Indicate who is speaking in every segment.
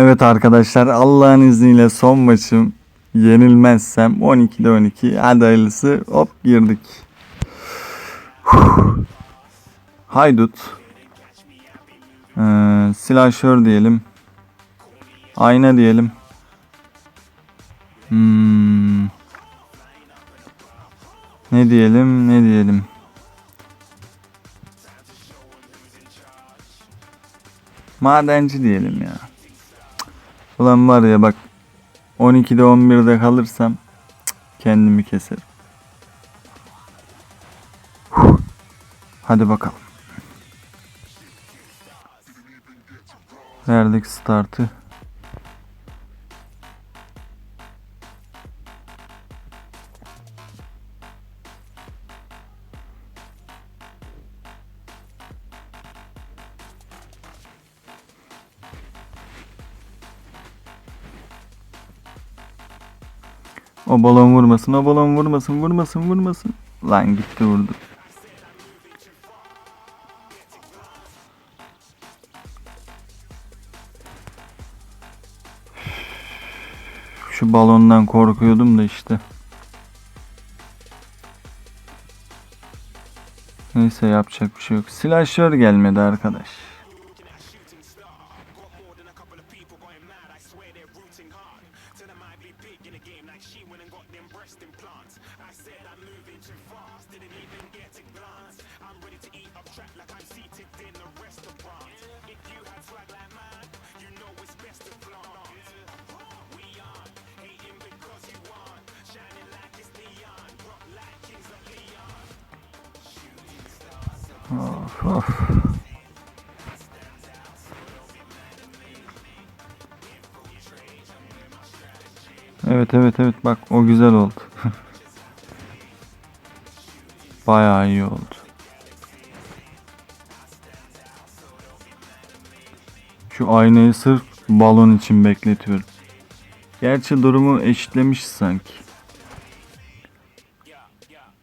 Speaker 1: Evet arkadaşlar Allah'ın izniyle son maçım yenilmezsem 12'de 12 hadi hayırlısı hop girdik. Haydut. Ee, silahşör diyelim. Ayna diyelim. Hmm. Ne diyelim ne diyelim. Madenci diyelim ya. Ulan var ya bak 12'de 11'de kalırsam kendimi keserim. Hadi bakalım. Verdik startı. O balon vurmasın, o balon vurmasın, vurmasın, vurmasın. Lan gitti vurdu. Şu balondan korkuyordum da işte. Neyse yapacak bir şey yok. Silahşör gelmedi arkadaş. said I might be big in the game, like she went and got them breast implants. I said I'm moving too fast, didn't even get a glance. I'm ready to eat up track like I'm seated in a restaurant. If you had swag like mine, you know it's best to flaunt. We are hating because you shining like it's neon, rock like kings of Leon. Shooting stars. Oh, Evet evet evet bak o güzel oldu. Bayağı iyi oldu. Şu aynayı sırf balon için bekletiyorum. Gerçi durumu eşitlemiş sanki.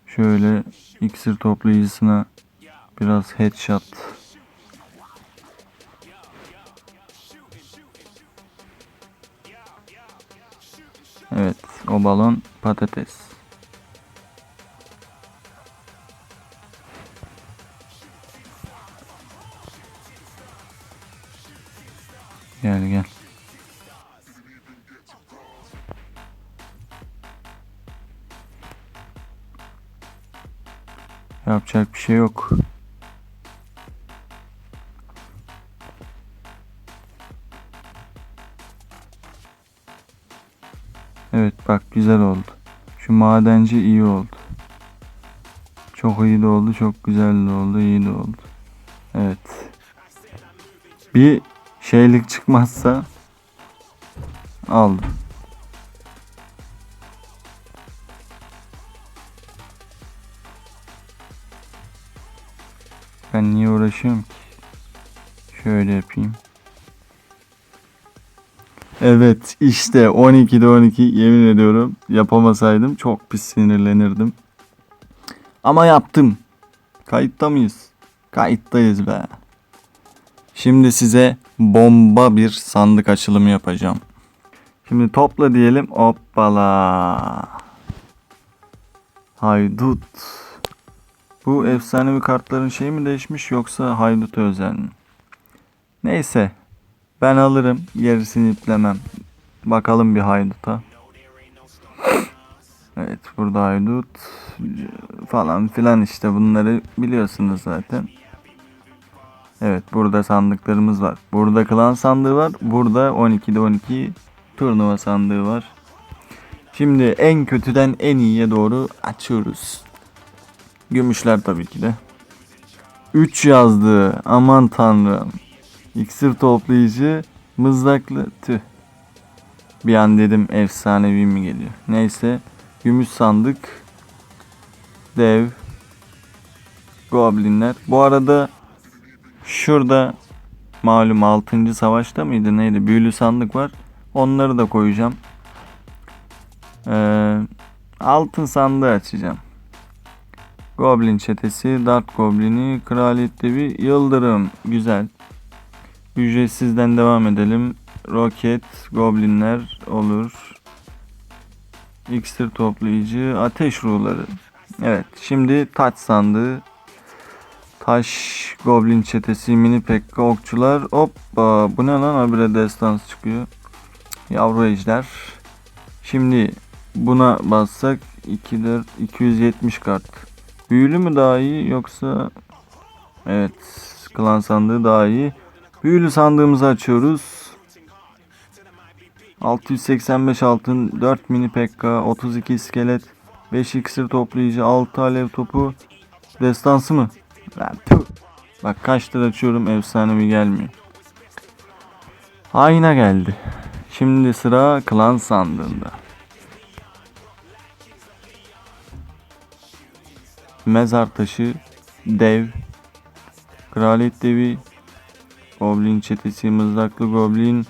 Speaker 1: Şöyle iksir toplayıcısına biraz headshot. Evet, o balon patates. Gel gel. Yapacak bir şey yok. Evet bak güzel oldu. Şu madenci iyi oldu. Çok iyi de oldu, çok güzel de oldu, iyi de oldu. Evet. Bir şeylik çıkmazsa aldım. Ben niye uğraşıyorum ki? Şöyle yapayım. Evet işte 12'de 12 yemin ediyorum yapamasaydım çok pis sinirlenirdim. Ama yaptım. Kayıtta mıyız? Kayıttayız be. Şimdi size bomba bir sandık açılımı yapacağım. Şimdi topla diyelim. Hoppala. Haydut. Bu efsanevi kartların şeyi mi değişmiş yoksa haydut özel mi? Neyse. Ben alırım. Gerisini iplemem. Bakalım bir hayduta. Evet burada haydut falan filan işte bunları biliyorsunuz zaten. Evet burada sandıklarımız var. Burada klan sandığı var. Burada 12'de 12 turnuva sandığı var. Şimdi en kötüden en iyiye doğru açıyoruz. Gümüşler tabii ki de. 3 yazdı. Aman tanrım. İksir toplayıcı mızraklı tüh. Bir an dedim efsanevi mi geliyor. Neyse. Gümüş sandık. Dev. Goblinler. Bu arada şurada malum 6. savaşta mıydı neydi? Büyülü sandık var. Onları da koyacağım. Ee, altın sandığı açacağım. Goblin çetesi, Dart Goblin'i, Kraliyet Devi, Yıldırım. Güzel. Ücretsizden devam edelim. roket, goblinler olur. İksir toplayıcı, ateş ruhları. Evet, şimdi taç sandığı. Taş, goblin çetesi, mini pekka, okçular. Hoppa, bu ne lan? Habire destans çıkıyor. Yavru ejder. Şimdi buna bassak 2 4 270 kart. Büyülü mü daha iyi yoksa Evet, klan sandığı daha iyi. Büyülü sandığımızı açıyoruz. 685 altın, 4 mini pekka, 32 iskelet, 5 iksir toplayıcı, 6 alev topu. Destansı mı? Bak kaçtır açıyorum efsanevi gelmiyor. Ayna geldi. Şimdi sıra klan sandığında. Mezar taşı, dev, kraliyet devi, goblin çetesi, mızraklı goblin.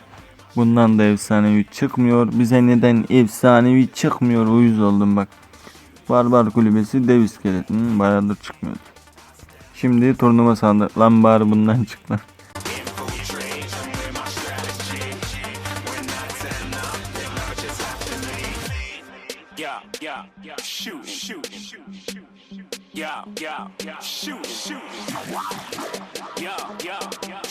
Speaker 1: Bundan da efsanevi çıkmıyor. Bize neden efsanevi çıkmıyor uyuz oldum bak. Barbar kulübesi dev iskelet. Hmm, bayağıdır çıkmıyordu. Şimdi turnuva sandı. Lan bari bundan çık
Speaker 2: yeah, yeah, shoot, shoot, yeah, yeah, yeah,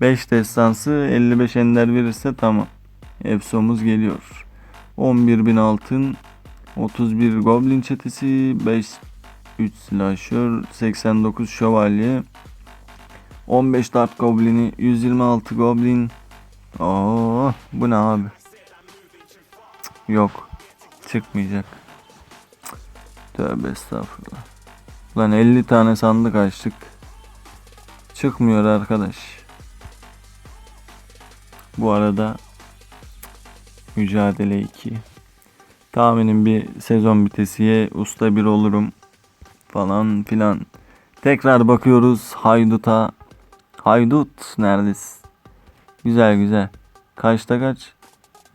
Speaker 1: 5 destansı 55 ender verirse tamam. Efsomuz geliyor. 11.000 altın 31 goblin çetesi 5 3 slasher 89 şövalye 15 dart goblini 126 goblin Oo, bu ne abi? Yok. Çıkmayacak. Cık, tövbe estağfurullah. Lan 50 tane sandık açtık. Çıkmıyor arkadaş bu arada mücadele 2. Tahminim bir sezon bitesiye usta bir olurum falan filan. Tekrar bakıyoruz Haydut'a. Haydut neredesin? Güzel güzel. Kaçta kaç?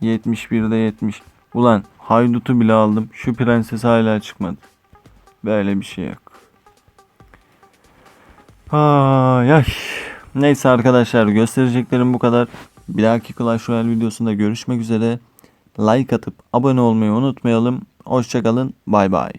Speaker 1: 71'de 70. Ulan Haydut'u bile aldım. Şu prenses hala çıkmadı. Böyle bir şey yok. Ay ay. Neyse arkadaşlar göstereceklerim bu kadar. Bir dahaki Clash Royale videosunda görüşmek üzere. Like atıp abone olmayı unutmayalım. Hoşçakalın. Bay bay.